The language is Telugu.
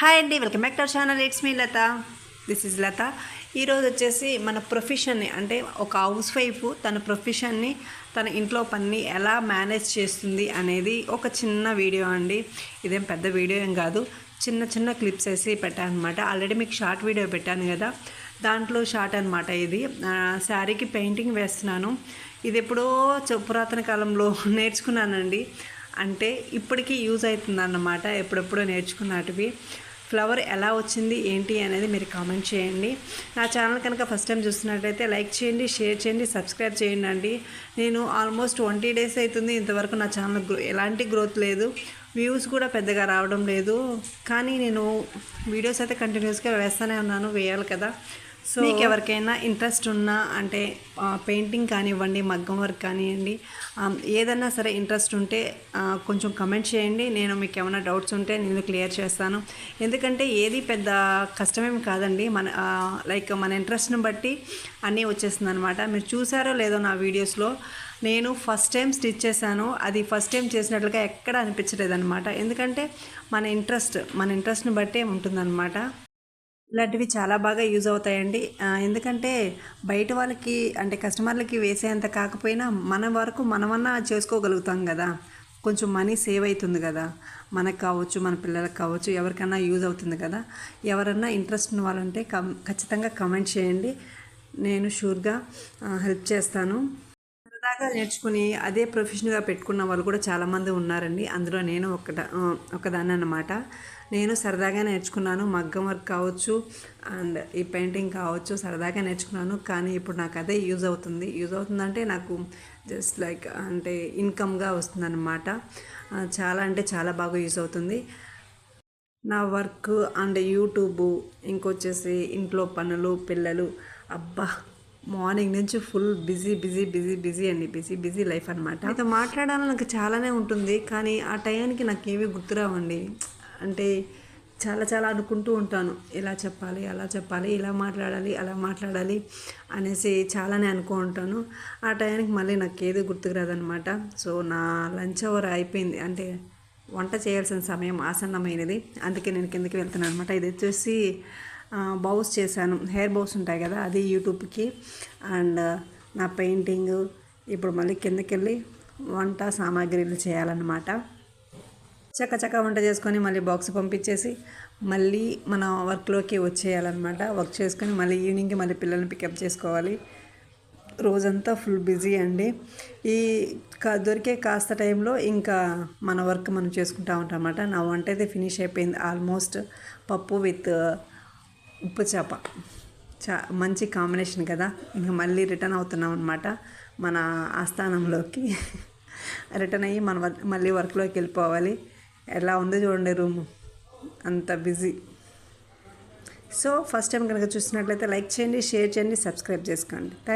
హాయ్ అండి welcome back to our channel. It's me Lata. This is Lata. ఈరోజు వచ్చేసి మన ప్రొఫెషన్ని అంటే ఒక హౌస్ వైఫ్ తన ప్రొఫెషన్ని తన ఇంట్లో పని ఎలా మేనేజ్ చేస్తుంది అనేది ఒక చిన్న వీడియో అండి. ఇదేం పెద్ద వీడియో ఏం కాదు. చిన్న చిన్న క్లిప్స్ వేసి పెట్టాను అనమాట ఆల్రెడీ మీకు షార్ట్ వీడియో పెట్టాను కదా. దాంట్లో షార్ట్ అనమాట ఇది. శారీకి పెయింటింగ్ వేస్తున్నాను. ఇది ఎప్పుడో పురాతన కాలంలో నేర్చుకున్నానండి. అంటే ఇప్పటికీ యూజ్ అవుతుందన్నమాట. ఎప్పుడెప్పుడో నేర్చుకున్నటివి ఫ్లవర్ ఎలా వచ్చింది ఏంటి అనేది మీరు కామెంట్ చేయండి. నా ఛానల్ కనుక ఫస్ట్ టైం చూస్తున్నట్టయితే లైక్ చేయండి షేర్ చేయండి సబ్స్క్రైబ్ చేయండి అండి. నేను ఆల్మోస్ట్ ట్వంటీ డేస్ అవుతుంది ఇంతవరకు నా ఛానల్ గ్రో ఎలాంటి గ్రోత్ లేదు. వ్యూస్ కూడా పెద్దగా రావడం లేదు. కానీ నేను వీడియోస్ అయితే కంటిన్యూస్గా వేస్తూనే ఉన్నాను వేయాలి కదా. సో మీకు ఎవరికైనా ఇంట్రెస్ట్ ఉన్నా అంటే పెయింటింగ్ కానివ్వండి మగ్గం వర్క్ కానివ్వండి ఏదన్నా సరే ఇంట్రెస్ట్ ఉంటే కొంచెం కమెంట్ చేయండి. నేను మీకు ఏమైనా డౌట్స్ ఉంటే నేను క్లియర్ చేస్తాను. ఎందుకంటే ఏది పెద్ద కష్టమేమి కాదండి. మన లైక్ మన ఇంట్రెస్ట్ని బట్టి అన్నీ వచ్చేస్తుంది అనమాట మీరు చూసారో లేదో నా వీడియోస్లో నేను ఫస్ట్ టైం స్టిచ్ చేశాను. అది ఫస్ట్ టైం చేసినట్లుగా ఎక్కడ అనిపించలేదు అనమాట ఎందుకంటే మన ఇంట్రెస్ట్ మన ఇంట్రెస్ట్ని బట్టే ఉంటుందన్నమాట. ఇలాంటివి చాలా బాగా యూజ్ అవుతాయండి. ఎందుకంటే బయట వాళ్ళకి అంటే కస్టమర్లకి వేసేంత కాకపోయినా మన వరకు మనమన్నా చేసుకోగలుగుతాం కదా. కొంచెం మనీ సేవ్ అవుతుంది కదా. మనకు కావచ్చు మన పిల్లలకు కావచ్చు ఎవరికైనా యూజ్ అవుతుంది కదా. ఎవరన్నా ఇంట్రెస్ట్ ఉన్న వాళ్ళంటే కం ఖచ్చితంగా కమెంట్ చేయండి. నేను షూర్గా హెల్ప్ చేస్తాను. సరదాగా నేర్చుకుని అదే ప్రొఫెషన్గా పెట్టుకున్న వాళ్ళు కూడా చాలామంది ఉన్నారండి. అందులో నేను ఒకట ఒకదాన్ని అన్నమాట. నేను సరదాగా నేర్చుకున్నాను. మగ్గం వర్క్ కావచ్చు అండ్ ఈ పెయింటింగ్ కావచ్చు సరదాగా నేర్చుకున్నాను. కానీ ఇప్పుడు నాకు అదే యూజ్ అవుతుంది. యూజ్ అవుతుందంటే నాకు జస్ట్ లైక్ అంటే ఇన్కమ్గా వస్తుందన్నమాట. చాలా అంటే చాలా బాగా యూజ్ అవుతుంది. నా వర్క్ అండ్ యూట్యూబ్ ఇంకొచ్చేసి ఇంట్లో పనులు పిల్లలు అబ్బా! మార్నింగ్ నుంచి full busy busy busy busy అండి. బిజీ బిజీ లైఫ్ అనమాట అయితే మాట్లాడాలని నాకు చాలానే ఉంటుంది కానీ ఆ టయానికి నాకు ఏమీ గుర్తురావండి. అంటే చాలా చాలా అనుకుంటూ ఉంటాను ఇలా చెప్పాలి అలా చెప్పాలి ఇలా మాట్లాడాలి అలా మాట్లాడాలి అనేసి చాలానే అనుకో ఉంటాను. ఆ టయానికి మళ్ళీ నాకు ఏది గుర్తుకురాదనమాట సో నా లంచ్ అవర్ అయిపోయింది. అంటే వంట చేయాల్సిన సమయం ఆసన్నమైనది. అందుకే నేను కిందకి వెళ్తున్నాను అనమాట ఇది వచ్చేసి బౌస్ చేశాను. హెయిర్ బౌస్ ఉంటాయి కదా అది యూట్యూబ్కి. అండ్ నా పెయింటింగ్ ఇప్పుడు మళ్ళీ కిందకి వెళ్ళి వంట సామాగ్రిలు చేయాలన్నమాట. చక్కచక్క వంట చేసుకొని మళ్ళీ బాక్స్ పంపించేసి మళ్ళీ మన వర్క్లోకి వచ్చేయాలన్నమాట. వర్క్ చేసుకొని మళ్ళీ ఈవినింగ్కి మళ్ళీ పిల్లల్ని పికప్ చేసుకోవాలి. రోజంతా ఫుల్ బిజీ అండి. ఈ కా- దొరికే కాస్త టైంలో ఇంకా మన వర్క్ మనం చేసుకుంటా ఉంటామన్నమాట. నా వంట అయితే ఫినిష్ అయిపోయింది. ఆల్మోస్ట్ పప్పు విత్ ఉప్పు చేప. చా మంచి కాంబినేషన్ కదా. ఇంకా మళ్ళీ రిటర్న్ అవుతున్నాం అనమాట మన ఆస్థానంలోకి. రిటర్న్ అయ్యి మన మళ్ళీ వర్క్లోకి వెళ్ళిపోవాలి. ఎలా ఉందో చూడండి రూమ్ అంత బిజీ సో ఫస్ట్ టైం కనుక చూసినట్లయితే లైక్ చేయండి షేర్ చేయండి సబ్స్క్రైబ్ చేసుకోండి. థ్యాంక్